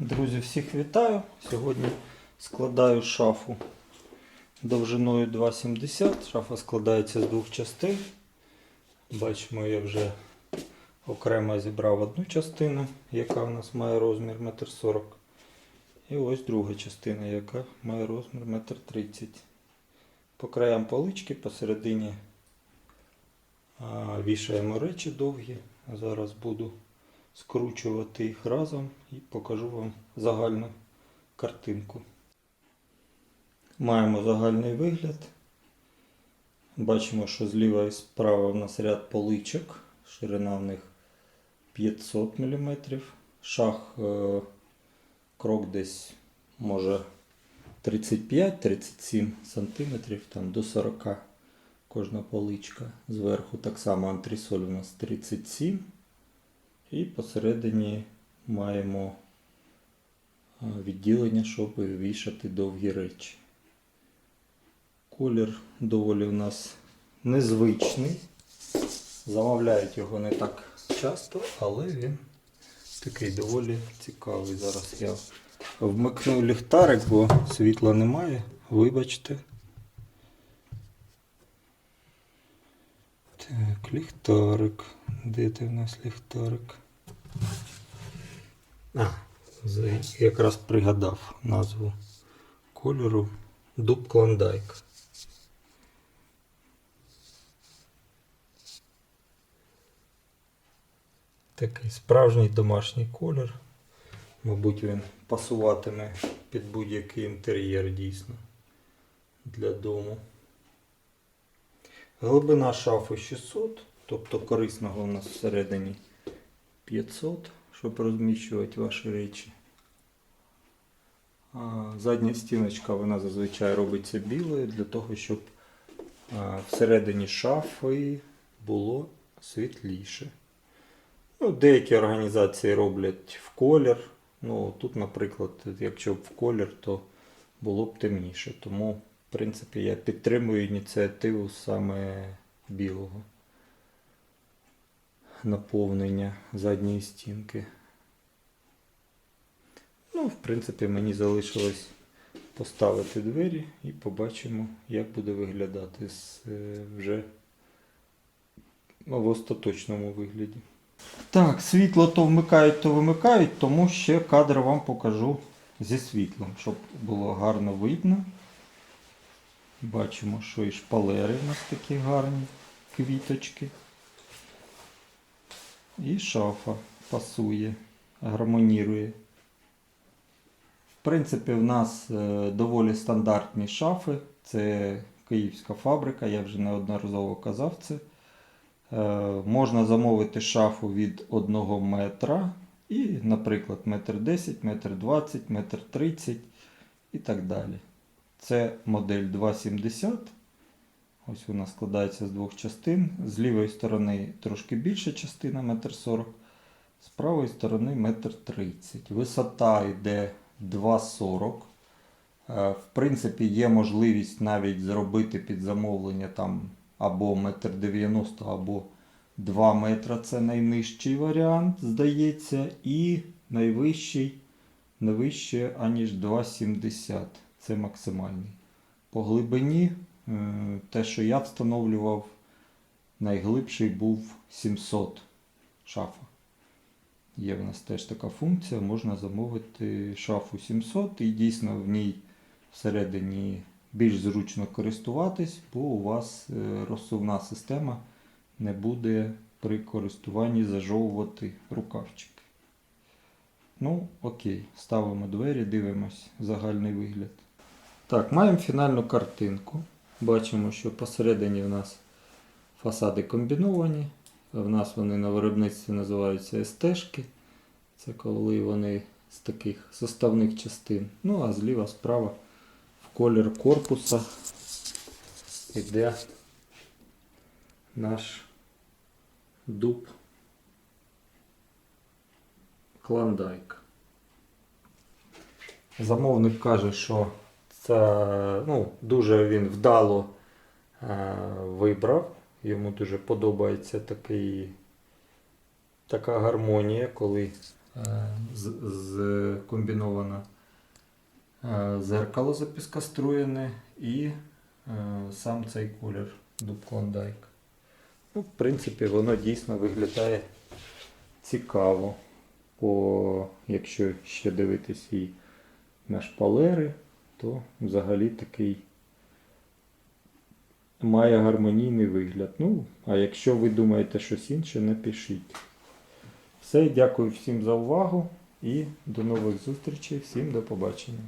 Друзі, всіх вітаю. Сьогодні складаю шафу довжиною 2,70. Шафа складається з двох частин. Бачимо, я вже окремо зібрав одну частину, яка у нас має розмір 1,40 м. І ось друга частина, яка має розмір 1,30 м. По краям полички, посередині вішаємо речі довгі. Зараз буду скручувати їх разом і покажу вам загальну картинку. Маємо загальний вигляд. Бачимо, що зліва і справа в нас ряд поличок. Ширина в них 500 мм. Шах е, крок десь може 35-37 см, там до 40 кожна поличка. Зверху так само антресоль у нас 37 і посередині маємо відділення, щоб вішати довгі речі. Колір доволі у нас незвичний. Замовляють його не так часто, але він такий доволі цікавий. Зараз я вмикну ліхтарик, бо світла немає. Вибачте. Так, ліхтарик. Де ти в нас ліхтарик? А, якраз пригадав назву кольору Дуб Клондайк. Такий справжній домашній колір. Мабуть, він пасуватиме під будь-який інтер'єр дійсно для дому. Глибина шафи 600, тобто корисного у нас всередині 500, щоб розміщувати ваші речі. Задня стіночка вона зазвичай робиться білою для того, щоб всередині шафи було світліше. Ну, деякі організації роблять в колір. Ну, тут, наприклад, якщо б в колір, то було б темніше. Тому, в принципі, я підтримую ініціативу саме білого наповнення задньої стінки. Ну, в принципі, мені залишилось поставити двері і побачимо, як буде виглядати з, е, вже в остаточному вигляді. Так, світло то вмикають, то вимикають, тому ще кадр вам покажу зі світлом, щоб було гарно видно. Бачимо, що і шпалери у нас такі гарні квіточки. І шафа пасує, гармонірує. В принципі, в нас е, доволі стандартні шафи. Це київська фабрика, я вже неодноразово казав це. Е, Можна замовити шафу від 1 метра і, наприклад, метр 10, метр 20, метр 30 і так далі. Це модель 270. Ось вона складається з двох частин. З лівої сторони трошки більша частина, метр 40, з правої сторони метр 30. Висота йде 2,40. Е, В принципі, є можливість навіть зробити під замовлення там або метр 90, або 2 метра. Це найнижчий варіант, здається, і найвищий не вище, аніж 2,70. Це максимальний. По глибині, те, що я встановлював, найглибший був 700 шафа. Є в нас теж така функція, можна замовити шафу 700 і дійсно в ній всередині більш зручно користуватись, бо у вас е, розсувна система не буде при користуванні зажовувати рукавчики. Ну, окей, ставимо двері, дивимось загальний вигляд. Так, маємо фінальну картинку. Бачимо, що посередині в нас фасади комбіновані. В нас вони на виробництві називаються СТ-шки. Це коли вони з таких составних частин. Ну, а зліва справа в колір корпуса йде наш дуб клондайк. Замовник каже, що це ну, дуже він вдало е, вибрав. Йому дуже подобається такий, така гармонія, коли е, з- е, зеркало запіскоструєне і е, сам цей колір клондайк. Ну, в принципі, воно дійсно виглядає цікаво. По, якщо ще дивитись і на шпалери, то взагалі такий має гармонійний вигляд. Ну, а якщо ви думаєте щось інше, напишіть. Все, дякую всім за увагу і до нових зустрічей. Всім до побачення.